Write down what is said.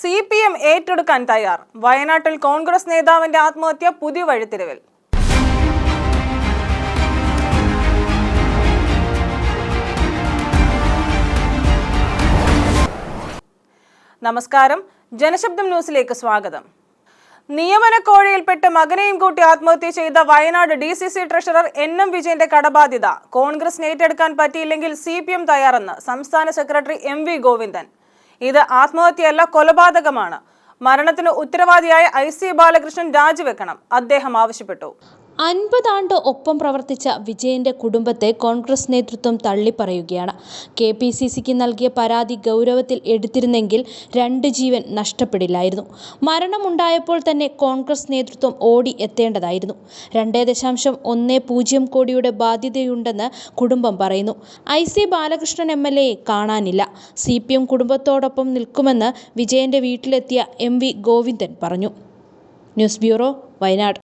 C P M ഏറ്റെടുക്കാൻ തയ്യാർ. വയനാട്ടിൽ കോൺഗ്രസ് നേതാവിന്റെ ആത്മഹത്യ പുതിയ വഴിത്തിരിവിൽ. നമസ്കാരം. ജനശബ്ദം ന്യൂസിലേക്ക് സ്വാഗതം. നിയമന കോഴയിൽപ്പെട്ട് മകനെയും കൂട്ടി ആത്മഹത്യ ചെയ്ത Wayanad D C C treasurer N M വിജയന്റെ കടബാധ്യത. കോൺഗ്രസ് ഏറ്റെടുക്കാൻ പറ്റിയില്ലെങ്കിൽ സി പി എം തയ്യാറെന്ന് സംസ്ഥാന സെക്രട്ടറി എം വി ഗോവിന്ദൻ. ഇത് ആത്മഹത്യയല്ല കൊലപാതകമാണ്. മരണത്തിന് ഉത്തരവാദിയായ ഐ സി ബാലകൃഷ്ണൻ രാജിവെക്കണം. അദ്ദേഹം ആവശ്യപ്പെട്ടു. അൻപതാണ്ട് ഒപ്പം പ്രവർത്തിച്ച വിജയന്റെ കുടുംബത്തെ കോൺഗ്രസ് നേതൃത്വം തള്ളിപ്പറയുകയാണ്. കെ പി സി സിക്ക് നൽകിയ പരാതി ഗൗരവത്തിൽ എടുത്തിരുന്നെങ്കിൽ രണ്ട് ജീവൻ നഷ്ടപ്പെടില്ലായിരുന്നു. മരണമുണ്ടായപ്പോൾ തന്നെ കോൺഗ്രസ് നേതൃത്വം ഓടി എത്തേണ്ടതായിരുന്നു. രണ്ടേ ദശാംശം ഒന്ന് പൂജ്യം കോടിയുടെ ബാധ്യതയുണ്ടെന്ന് കുടുംബം പറയുന്നു. I C Balakrishnan M L എയെ കാണാനില്ല. സി പി എം കുടുംബത്തോടൊപ്പം നിൽക്കുമെന്ന് വിജയന്റെ വീട്ടിലെത്തിയ എം വി ഗോവിന്ദൻ പറഞ്ഞു. News bureau Wayanad.